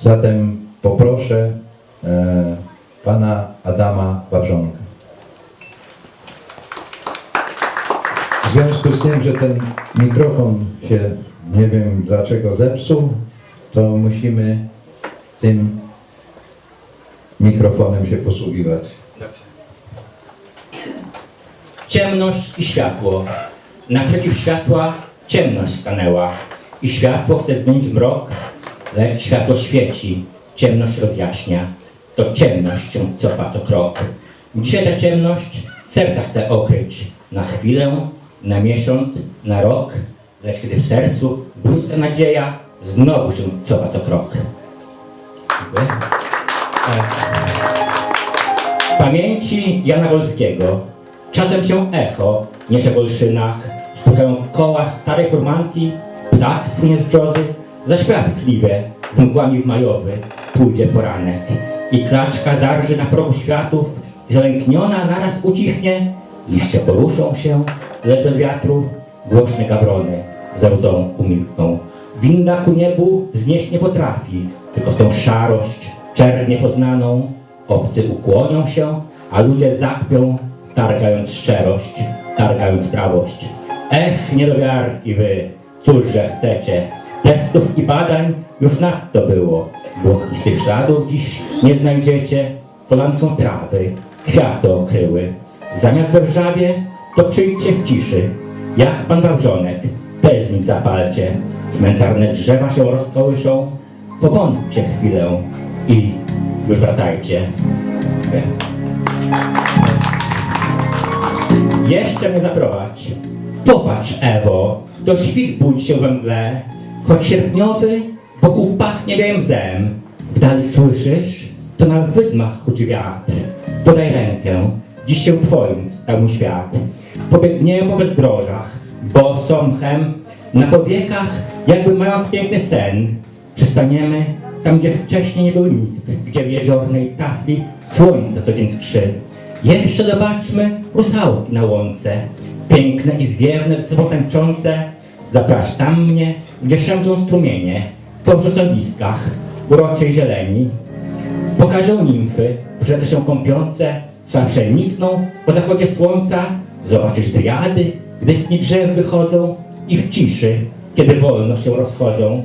Zatem poproszę e, pana Adama Wawrzonka. W związku z tym, że ten mikrofon się nie wiem dlaczego zepsuł, to musimy tym mikrofonem się posługiwać. Ciemność i światło. Naprzeciw światła ciemność stanęła. I światło chce zmienić mrok, lecz światło świeci, ciemność rozjaśnia. To ciemność cofa co krok. Dzisiaj ta ciemność serca chce okryć. Na chwilę, na miesiąc, na rok, lecz kiedy w sercu błyska nadzieja, znowu się cofa co krok. Dziękuję. W pamięci Jana Wolskiego czasem się echo niesie w olszynach, stukają koła starej furmanki, ptak z brzozy, zaśpiewa tkliwie, z mgłami w majowy, pójdzie poranek i klaczka zarży na progu światów i zalękniona naraz ucichnie, liście poruszą się, lecz bez wiatru głośne gawrony za łzą umilkną. Winda ku niebu znieść nie potrafi, tylko tą szarość, czerń niepoznaną, obcy ukłonią się, a ludzie zachpią, targając szczerość, targając prawość. Ech, niedowiarki wy, cóżże chcecie? Testów i badań już nadto było. Błotnistych śladów dziś nie znajdziecie, polanką trawy, kwiaty okryły. Zamiast we wrzawie, to przyjdźcie w ciszy, jak pan Wawrzonek, też z nim zapalcie. Cmentarne drzewa się rozkołyszą, pobądźcie chwilę i już wracajcie. Jeszcze mnie zaprowadź. Popatrz, Ewo, do świt budź się we mgle, choć sierpniowy wokół pachnie białym bzem. W dali słyszysz, to na wydmach huczy wiatr. Podaj rękę, dziś się twoim stał mój świat. Pobiegniemy po bezdrożach, bosą mchem, na powiekach, jakby mając piękny sen. Przystaniemy tam, gdzie wcześniej nie był nikt, gdzie w jeziornej tafli słońce co dzień skrzy. Jeszcze zobaczmy rusałki na łące, piękne i zwiewne ze sobą tańczące. Zapraszam tam mnie, gdzie szemrzą strumienie, po wrzosowiskach, uroczej zieleni. Pokażę nimfy, w rzece się kąpiące, zawsze nikną po zachodzie słońca. Zobaczysz driady, gdy z drzew wychodzą i w ciszy, kiedy wolno się rozchodzą.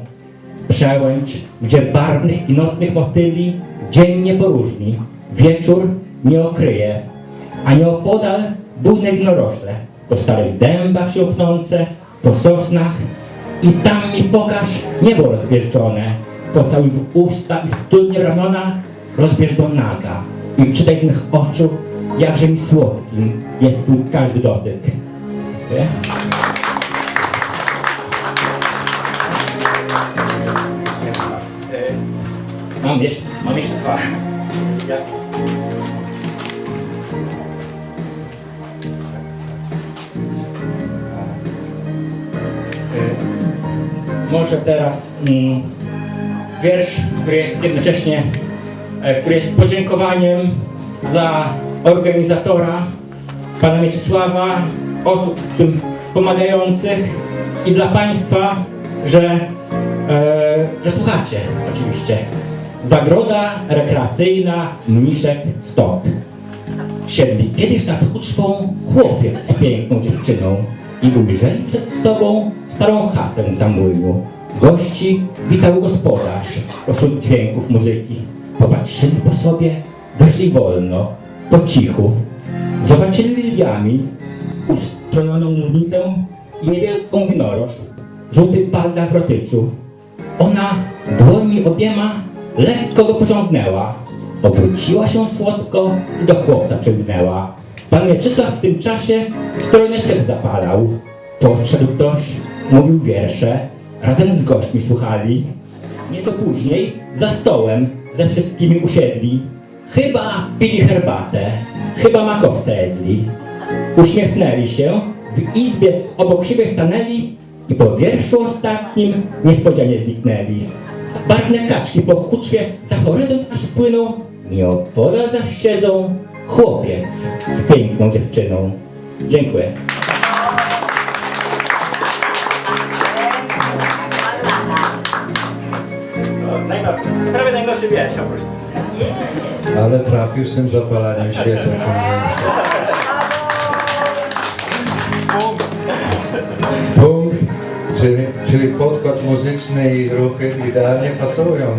Przełęcz, gdzie barwnych i nocnych motyli dzień nie poróżni, wieczór nie okryje, a nieopodal bujne winorośle, po starych dębach się pnące, po sosnach i tam mi pokaż niebo rozbieżczone, pocałuj w usta i w tylnie ramiona, rozbierz do naga i czytaj z mych oczu, jakże mi słodkim jest twój każdy dotyk. Dziękuję. Mam jeszcze, mam jeszcze dwa. Może teraz mm, wiersz, który jest jednocześnie, e, który jest podziękowaniem dla organizatora, pana Mieczysława, osób w tym pomagających i dla państwa, że, e, że słuchacie oczywiście. Zagroda rekreacyjna Mniszek Stok. Wsiedli kiedyś nad ucztą chłopiec z piękną dziewczyną i ujrzeli przed sobą starą chatę za młynu. Gości witał gospodarz pośród dźwięków muzyki. Popatrzyli po sobie, wyszli wolno, po cichu. Zobaczyli liliami ustrojoną mównicę i niewielką winorośl. Żółty palda w rotyczu. Ona dłońmi obiema lekko go pociągnęła. Obróciła się słodko i do chłopca przylgnęła. Pan Mieczysław w tym czasie strojny świec zapalał. Podszedł ktoś, mówił wiersze, razem z gośćmi słuchali. Nieco później za stołem ze wszystkimi usiedli. Chyba pili herbatę, chyba makowce jedli. Uśmiechnęli się, w izbie obok siebie stanęli i po wierszu ostatnim niespodzianie zniknęli. Barwne kaczki po huczwie za horyzont aż płyną, nieopodal zaś siedzą chłopiec z piękną dziewczyną. Dziękuję. Oprócz Ale trafił z tym zapalaniem świecek. Punkt, czyli, czyli podkład muzyczny i ruchy idealnie pasują.